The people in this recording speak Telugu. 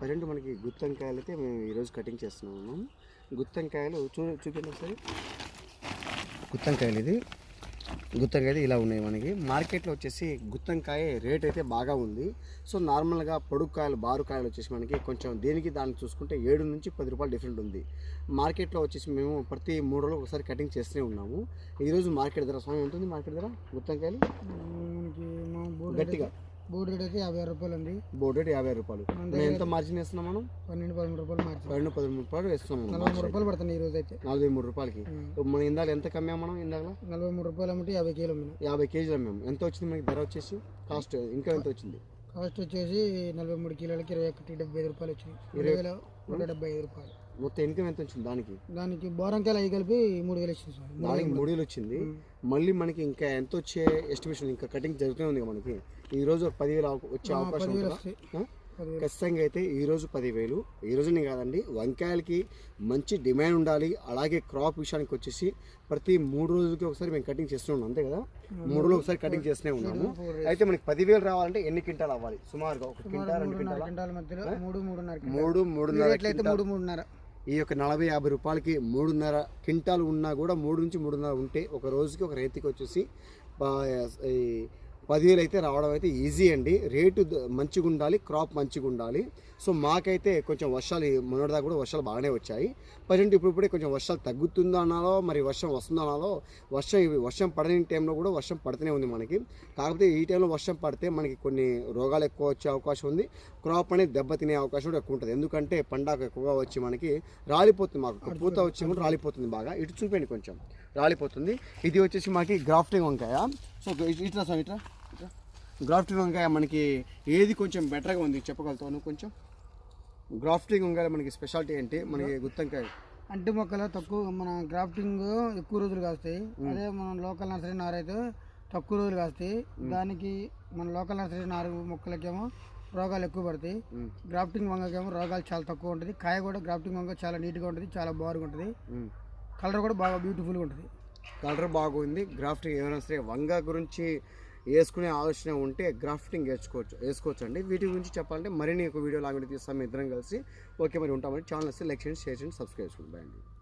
ప్రజెంట్ మనకి గుత్తంకాయలు అయితే మేము ఈరోజు కటింగ్ చేస్తున్నాము గుత్తంకాయలు చూ చూపించండి ఒకసారి. గుత్తంకాయలు ఇది. గుత్తంకాయలు ఇలా ఉన్నాయి మనకి. మార్కెట్లో వచ్చేసి గుత్తంకాయ రేట్ అయితే బాగా ఉంది. సో నార్మల్గా పొడుక్కాయలు బారుకాయలు వచ్చేసి మనకి కొంచెం దేనికి దాన్ని చూసుకుంటే ఏడు నుంచి పది రూపాయలు డిఫరెంట్ ఉంది. మార్కెట్లో వచ్చేసి మేము ప్రతి మూడు రోజులు ఒకసారి కటింగ్ చేస్తూనే ఉన్నాము. ఈరోజు మార్కెట్ ధర స్వామి ఉంటుంది మార్కెట్ ధర? గుత్తంకాయలు గట్టిగా. బోర్డు రేట్ అయితే యాభై రూపాయలు ఉంది బోర్డు రేట్ యాభై రూపాయలు. ఎంత మార్జిన్ వేస్తున్నాం మనం? పన్నెండు పదమూడు రూపాయలు మార్చి పన్నెండు పదమూడు రూపాయలు వేస్తున్నాం నలభై మూడు రూపాయలు పడుతుంది ఈ రోజు అయితే. నలభై మూడు రూపాయలకి. మనం ఇందాక ఎంత కమ్మాం మనం ఇందాక నలభై మూడు రూపాయలు అమ్మితే యాభై కేలు అమ్మిన. యాభై కేజీలు అమ్మాము ఎంత వచ్చింది మనకి ధర వచ్చేసి? కాస్ట్ ఇంకా ఎంత వచ్చింది? కాస్ట్ వచ్చేసి నలభై మూడు కిలోలకి ఇరవై ఒకటి డెబ్బై ఐదు రూపాయలు వచ్చింది ఇరవై వేల డెబ్బై ఐదు రూపాయలు. మొత్తం ఇన్కమ్ ఎంత వచ్చింది దానికి? దానికి బోరంకాయలు అవి కలిపి మూడు వేలు ఇచ్చింది సార్. దానికి మూడు వేలు వచ్చింది. మళ్ళీ మనకి ఇంకా ఎంత వచ్చే ఎస్టిమేషన్ ఇంకా కటింగ్ జరుగుతూనే ఉంది మనకి. ఈ రోజు ఒక పదివేలు వచ్చే అవకాశం ఖచ్చితంగా అయితే ఈ రోజు పదివేలు. ఈ రోజునే కాదండి వంకాయలకి మంచి డిమాండ్ ఉండాలి. అలాగే క్రాప్ విషయానికి వచ్చేసి ప్రతి మూడు రోజులకి ఒకసారి మేము కటింగ్ చేస్తున్నాం అంతే కదా? మూడు రోజులు ఒకసారి కటింగ్ చేస్తూనే ఉన్నాము. అయితే మనకి పదివేలు రావాలంటే ఎన్ని క్వింటాలు అవ్వాలి? సుమారుగా ఒక క్వింటాల్ రెండు మూడున్నర క్వింటాల? మూడు మూడున్నర. మూడు మూడున్నర. ఈ యొక్క నలభై యాభై రూపాయలకి మూడున్నర క్వింటాలు ఉన్నా కూడా మూడు నుంచి మూడున్నర ఉంటే ఒక రోజుకి ఒక రైతుకి వచ్చేసి ఈ పదివేలు అయితే రావడం అయితే ఈజీ అండి. రేటు మంచిగా ఉండాలి క్రాప్ మంచిగా ఉండాలి సో మాకైతే కొంచెం వర్షాలు మొన్నటిదాకా కూడా వర్షాలు బాగానే వచ్చాయి. ప్రజెంట్ ఇప్పుడు ఇప్పుడే కొంచెం వర్షాలు తగ్గుతుందో అనాలో మరి వర్షం వస్తుందో అనాలో వర్షం ఇవి వర్షం పడని టైంలో కూడా వర్షం పడుతూనే ఉంది మనకి. కాకపోతే ఈ టైంలో వర్షం పడితే మనకి కొన్ని రోగాలు ఎక్కువ వచ్చే అవకాశం ఉంది. క్రాప్ అనేది దెబ్బతినే అవకాశం కూడా ఎక్కువ ఉంటుంది ఎందుకంటే పండాక ఎక్కువగా వచ్చి మనకి రాలిపోతుంది మాకు. పూత వచ్చి కూడా రాలిపోతుంది బాగా. ఇటు చూపండి కొంచెం. రాలిపోతుంది. ఇది వచ్చేసి మనకి గ్రాఫ్టింగ్ వంకాయ. సో ఇట్లా సార్ ఇట్లా గ్రాఫ్టింగ్ వంకాయ మనకి ఏది కొంచెం బెటర్గా ఉంది చెప్పగలుగుతావు నువ్వు కొంచెం? గ్రాఫ్టింగ్ వంకాయ మనకి స్పెషాలిటీ ఏంటి? మనకి గుత్తంకాయ అంటి మొక్కలు తక్కువ మన గ్రాఫ్టింగ్ ఎక్కువ రోజులు కాస్తాయి. అదే మన లోకల్ నర్సరీ నారైతే తక్కువ రోజులు కాస్తాయి. దానికి మన లోకల్ నర్సరీ నారు మొక్కలకేమో రోగాలు ఎక్కువ పడతాయి. గ్రాఫ్టింగ్ వంగకేమో రోగాలు చాలా తక్కువ ఉంటుంది. కాయ కూడా గ్రాఫ్టింగ్ వంగ చాలా నీట్గా ఉంటుంది చాలా బాగుంటుంది మ్మ్. కలర్ కూడా బాగా బ్యూటిఫుల్గా ఉంటుంది. కలర్ బాగుంది. గ్రాఫ్టింగ్ ఏమైనా సరే వంగ గురించి వేసుకునే ఆలోచన ఉంటే గ్రాఫ్టింగ్ వేసుకోవచ్చు వేసుకోవచ్చు అండి వీటి గురించి చెప్పాలంటే మరిన్ని ఒక వీడియో లాగా తీస్తాం. ఇద్దరం కలిసి. ఓకే మరి ఉంటామని ఛానల్ వస్తే లైక్ చేయండి షేర్ చేయండి సబ్స్క్రైబ్ చేసుకోండి. బాయ్ అండి.